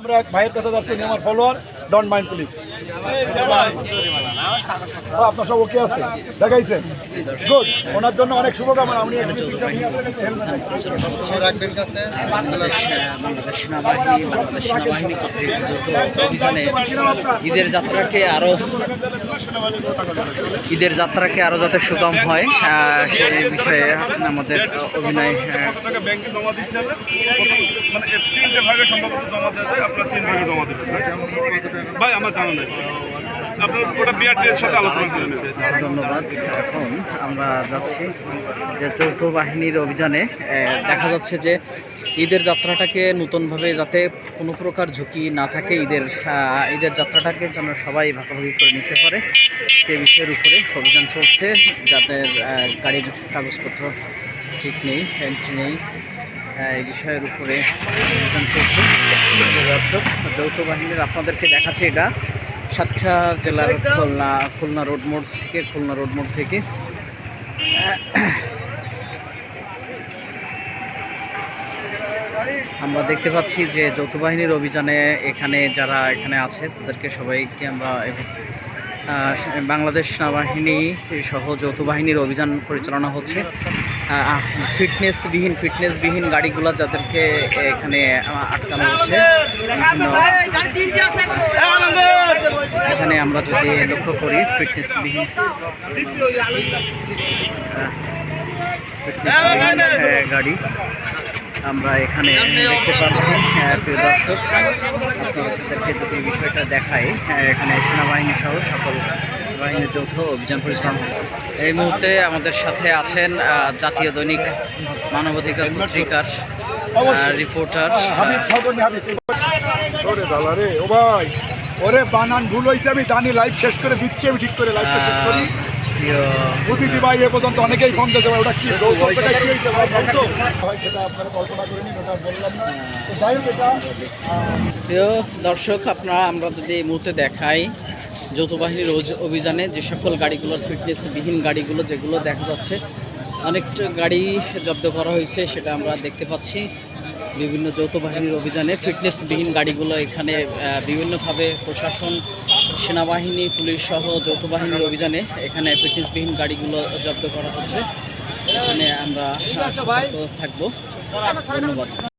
আমরা এক ভাইয়ের কথা যাচ্ছি আমার ফলোয়ার ডন্ট মাইন্ড প্লিজ আপনার সব ওকে আছে? দেখাইছেন? গুড ওনার জন্য অনেক শুভকামনা। উনি ঈদের যাত্রাকে আরও ঈদের যাত্রাকে আরও যাতে সুগম হয় সেই বিষয়ে আমাদের অভিনয় আহ, জমা দিতে মানে তিনটে ভাগে সম্ভবত জমা দেওয়া যায়। আপনার তিন ভাগে জমা দেবেন ভাই, আমার জানা নেই। ধন্যবাদ। এখন আমরা যাচ্ছি যে যৌথ বাহিনীর অভিযানে। দেখা যাচ্ছে যে ঈদের যাত্রাটাকে নতুনভাবে যাতে কোনো প্রকার ঝুঁকি না থাকে, ঈদের ঈদের যাত্রাটাকে যেন সবাই ভাগাভাগি করে নিতে পারে, সে বিষয়ের উপরে অভিযান চলছে। যাদের গাড়ির কাগজপত্র ঠিক নেই এন্ট্রি নেই। এই বিষয়ের উপরে দর্শক, যৌথ বাহিনীর আপনাদেরকে দেখাচ্ছে এটা। সাতক্ষীরা জেলার খুলনা খুলনা রোড মোড় থেকে, খুলনা রোড মোড় থেকে। আমরা দেখতে পাচ্ছি যে যৌথ বাহিনীর অভিযানে এখানে যারা এখানে আছে, তাদেরকে সবাইকে আমরা বাংলাদেশ সেনাবাহিনী সহ যৌথ বাহিনীর অভিযান পরিচালনা হচ্ছে। ফিটনেসবিহীন ফিটনেসবিহীন গাড়িগুলো যাদেরকে এখানে আটকানো হচ্ছে এখানে আমরা যদি লক্ষ্য করি, ফিটনেসবিহীন ফিটনেসবিহীন গাড়ি আমরা এখানে দেখতে পাচ্ছি প্রিয় দর্শক আপনাদেরকে যদি বিষয়টা দেখাই এখানে সেনাবাহিনী সহ সকল বাহিনীর যৌথ অভিযান পরিচালনা। এই মুহূর্তে আমাদের সাথে আছেন জাতীয় দৈনিক মানবাধিকার পত্রিকার রিপোর্টার ওরে দাদা রে ও ভাই। ওরে বানান ভুল হয়েছে আমি জানি লাইভ শেষ করে দিচ্ছি আমি ঠিক করে লাইভটা শেষ করি। প্রতিটি ভাই এ পর্যন্ত অনেকেই ফোন দিতে পারে ওটা কি দর্শক আপনারা আমরা যদি এই মুহূর্তে দেখাই যৌথ বাহিনীর অভিযানে যে সকল গাড়িগুলোর ফিটনেসবিহীন গাড়িগুলো যেগুলো দেখা যাচ্ছে অনেকটা গাড়ি জব্দ করা হয়েছে, সেটা আমরা দেখতে পাচ্ছি। বিভিন্ন যৌথ বাহিনীর অভিযানে ফিটনেসবিহীন গাড়িগুলো এখানে বিভিন্নভাবে প্রশাসন, সেনাবাহিনী, পুলিশ সহ যৌথ বাহিনীর অভিযানে এখানে ফিটনেসবিহীন গাড়িগুলো জব্দ করা হচ্ছে। এখানে আমরা থাকব। ধন্যবাদ।